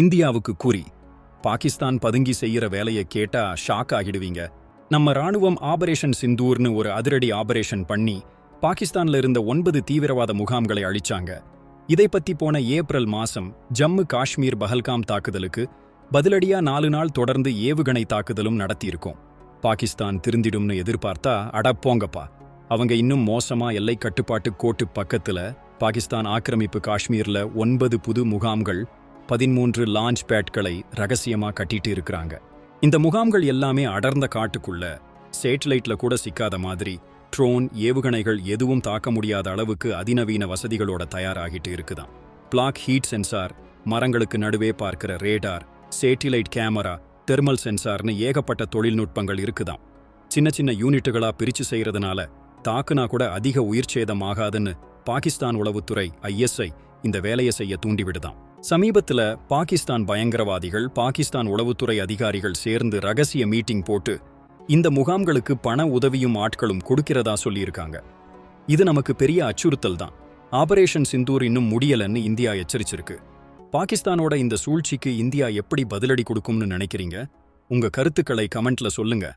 இந்தியாவுக்கு கூறி பாகிஸ்தான் பதுங்கி செய்யற வேலையை கேட்டா ஷாக் ஆகிடுவீங்க. நம்ம ராணுவம் ஆபரேஷன் சிந்தூர்னு ஒரு அதிரடி ஆபரேஷன் பண்ணி பாகிஸ்தான்ல இருந்த ஒன்பது தீவிரவாத முகாம்களை அழிச்சாங்க. இதை பத்தி போன ஏப்ரல் மாசம் ஜம்மு காஷ்மீர் பஹல்காம் தாக்குதலுக்கு பதிலடியா நாலு நாள் தொடர்ந்து ஏவுகணை தாக்குதலும் நடத்தியிருக்கோம். பாகிஸ்தான் திருந்திடும்னு எதிர்பார்த்தா அட போங்கப்பா. அவங்க இன்னும் மோசமா எல்லை கட்டுப்பாட்டு கோட்டு பக்கத்துல பாகிஸ்தான் ஆக்கிரமிப்பு காஷ்மீர்ல ஒன்பது புது முகாம்கள் பதிமூன்று லான்ச் பேட்களை ரகசியமா கட்டிட்டு இருக்கிறாங்க இந்த முகாம்கள் எல்லாமே அடர்ந்த காட்டுக்குள்ள சேட்டலைட்ல கூட சிக்காத மாதிரி ட்ரோன் ஏவுகணைகள் எதுவும் தாக்க முடியாத அளவுக்கு அதிநவீன வசதிகளோட தயாராகிட்டு இருக்குதாம். பிளாக் ஹீட் சென்சார் மரங்களுக்கு நடுவே பார்க்கிற ரேடார் சேட்டிலைட் கேமரா தெர்மல் சென்சார்னு ஏகப்பட்ட தொழில்நுட்பங்கள் இருக்குதாம். சின்ன சின்ன யூனிட்டுகளா பிரிச்சு செய்யறதுனால தாக்குனா கூட அதிக உயிர் சேதம் ஆகாதுன்னு பாகிஸ்தான் உளவுத்துறை ஐஎஸ்ஐ இந்த வேலையை செய்ய தூண்டிவிடுதாம். சமீபத்துல பாகிஸ்தான் பயங்கரவாதிகள் பாகிஸ்தான் உளவுத்துறை அதிகாரிகள் சேர்ந்து ரகசிய மீட்டிங் போட்டு இந்த முகாம்களுக்கு பண உதவியும் ஆட்களும் கொடுக்கிறதா சொல்லியிருக்காங்க. இது நமக்கு பெரிய அச்சுறுத்தல் தான். ஆபரேஷன் சிந்தூர் இன்னும் முடியலன்னு இந்தியா எச்சரிச்சிருக்கு. பாகிஸ்தானோட இந்த சூழ்ச்சிக்கு இந்தியா எப்படி பதிலடி கொடுக்கும்னு நினைக்கிறீங்க? உங்க கருத்துக்களை கமெண்ட்ல சொல்லுங்க.